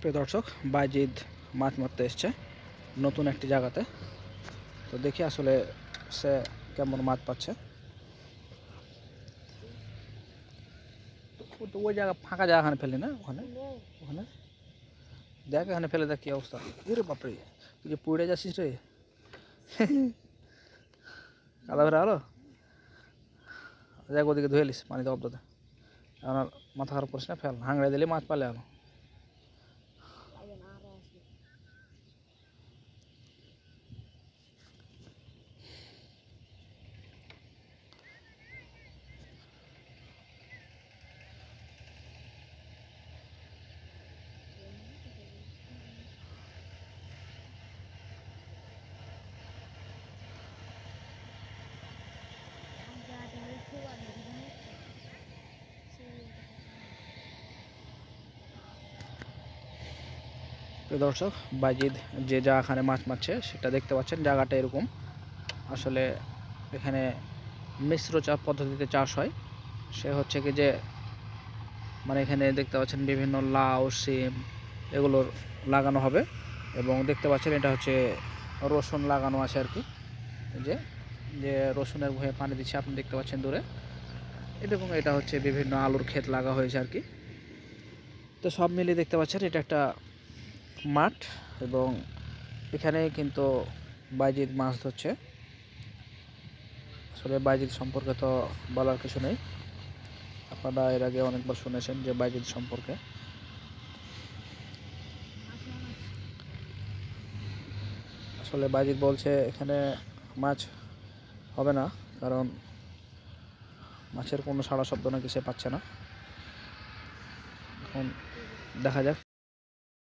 প্রিয় দর্শক, বাইজিদ মাছ মারতে এসছে নতুন একটি জায়গাতে। তো দেখি আসলে সে কেমন মাছ পাচ্ছে। তো ওই জায়গা ফাঁকা জায়গাখানে ফেলি না ওখানে? ওখানে? দেখ এখানে ফেলে দেখ কি অবস্থা। ইরে বাপরে, তুই যে পুড়ে যাচ্ছিস রে। কাদা ভেড়া হলো? দেখ ওদিকে ধুয়ে লিস অব্দতে। এখন আর মাথা খারাপ করিস না, ফেল, হাংড়ে দিলে মাছ পালে আনো প্রিয় দর্শক, বাজিদ যে জায়গাখানে মাছ মারছে, সেটা দেখতে পাচ্ছেন। জায়গাটা এরকম। আসলে এখানে মিশ্র চাপ পদ্ধতিতে চাষ হয়। সে হচ্ছে কি যে মানে এখানে দেখতে পাচ্ছেন বিভিন্ন লাউ, সিম এগুলোর লাগানো হবে। এবং দেখতে পাচ্ছেন এটা হচ্ছে রসুন লাগানো আছে আর কি। যে যে রসুনের ভয়ে পানি দিচ্ছে, আপনি দেখতে পাচ্ছেন দূরে। এবং এটা হচ্ছে বিভিন্ন আলুর ক্ষেত লাগা হয়েছে আর কি। তো সব মিলিয়ে দেখতে পাচ্ছেন এটা একটা মাঠ এবং এখানে কিন্তু বাইজিদ মাছ ধরছে। আসলে বাইজিদ সম্পর্কে তো বলার কিছু নেই। আপনারা এর আগে অনেকবার শুনেছেন যে বাইজিদ সম্পর্কে। আসলে বাইজিদ বলছে, এখানে মাছ হবে না, কারণ মাছের কোনো সাড়া শব্দ নাকি সে পাচ্ছে না। এখন দেখা যাক।